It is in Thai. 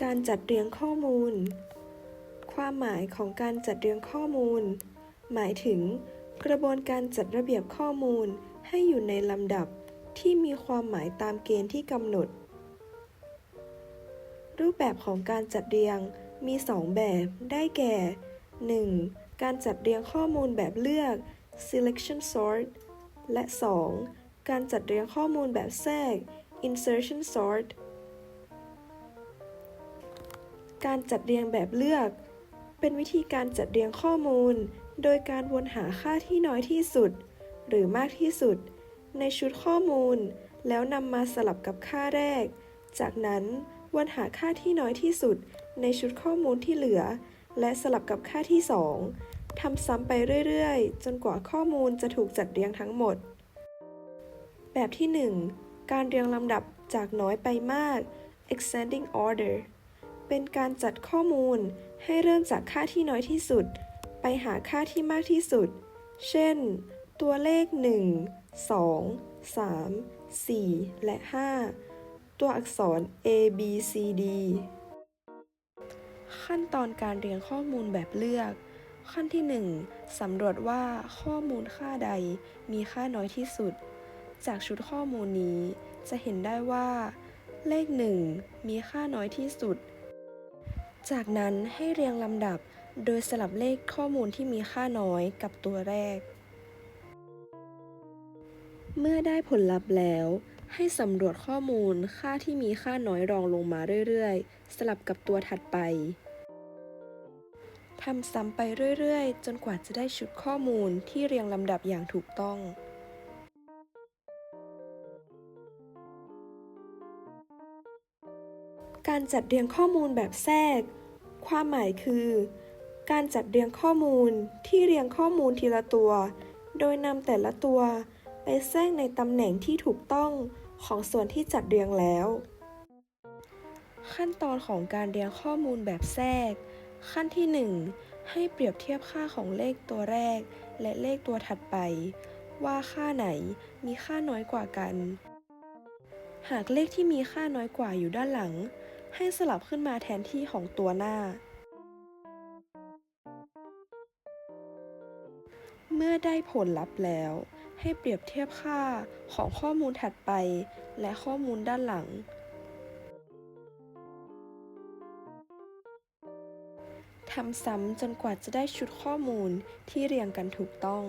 การจัดเรียงข้อมูล ความหมายของการจัดเรียงข้อมูล หมายถึง กระบวนการจัดระเบียบข้อมูลให้อยู่ในลำดับที่มีความหมายตามเกณฑ์ที่กำหนด รูปแบบของการจัดเรียงมี 2 แบบได้แก่ 1. การจัดเรียงข้อมูลแบบเลือก selection sort และ 2. การจัดเรียงข้อมูลแบบแทรก insertion sort การจัดเรียงแบบเลือก เป็นวิธีการจัดเรียงข้อมูล โดยการวนหาค่าที่น้อยที่สุด หรือมากที่สุด ในชุดข้อมูล แล้วนำมาสลับกับค่าแรก จากนั้นวนหาค่าที่น้อยที่สุด ในชุดข้อมูลที่เหลือ และสลับกับค่าที่ 2ทำซ้ำไปเรื่อยๆ จนกว่าข้อมูลจะถูกจัดเรียงทั้งหมด แบบที่ 1 การเรียงลำดับจากน้อยไปมาก ascending order เป็นการจัดข้อมูลให้เริ่มจากค่าที่น้อยที่สุด ไปหาค่าที่มากที่สุด เช่น ตัวเลข 1 2 3 4 และ 5 ตัวอักษร A B C D ขั้นตอนการเรียงข้อมูลแบบเลือก ขั้นที่ 1สำรวจว่าข้อมูลค่าใดมีค่าน้อยที่สุด จากชุดข้อมูลนี้จะเห็นได้ว่า เลข 1 มีค่าน้อยที่สุด จากนั้นให้เรียงลำดับโดยสลับเลขข้อมูลที่มีค่าน้อยกับตัวแรก เมื่อได้ผลลัพธ์แล้ว ให้สำรวจข้อมูลค่าที่มีค่าน้อยรองลงมาเรื่อยๆ สลับกับตัวถัดไปทำซ้ำไปเรื่อยๆ จนกว่าจะได้ชุดข้อมูลที่เรียงลำดับอย่างถูกต้อง การจัดเรียงข้อมูลแบบแทรก ความหมายคือ การจัดเรียงข้อมูลที่เรียงข้อมูลทีละตัว โดยนำแต่ละตัว ไปแทรกในตำแหน่งที่ถูกต้องของส่วนที่จัดเรียงแล้ว ขั้นตอนของการเรียงข้อมูลแบบแทรก ขั้นที่ 1 ให้เปรียบเทียบค่าของเลขตัวแรก และเลขตัวถัดไป ว่าค่าไหนมีค่าน้อยกว่ากัน หากเลขที่มีค่าน้อยกว่าอยู่ด้านหลัง ให้สลับขึ้นมาแทนที่ของตัวหน้า เมื่อได้ผลลัพธ์แล้ว ให้เปรียบเทียบค่าของข้อมูลถัดไป และข้อมูลด้านหลัง ทำซ้ำจนกว่าจะได้ชุดข้อมูลที่เรียงกันถูกต้อง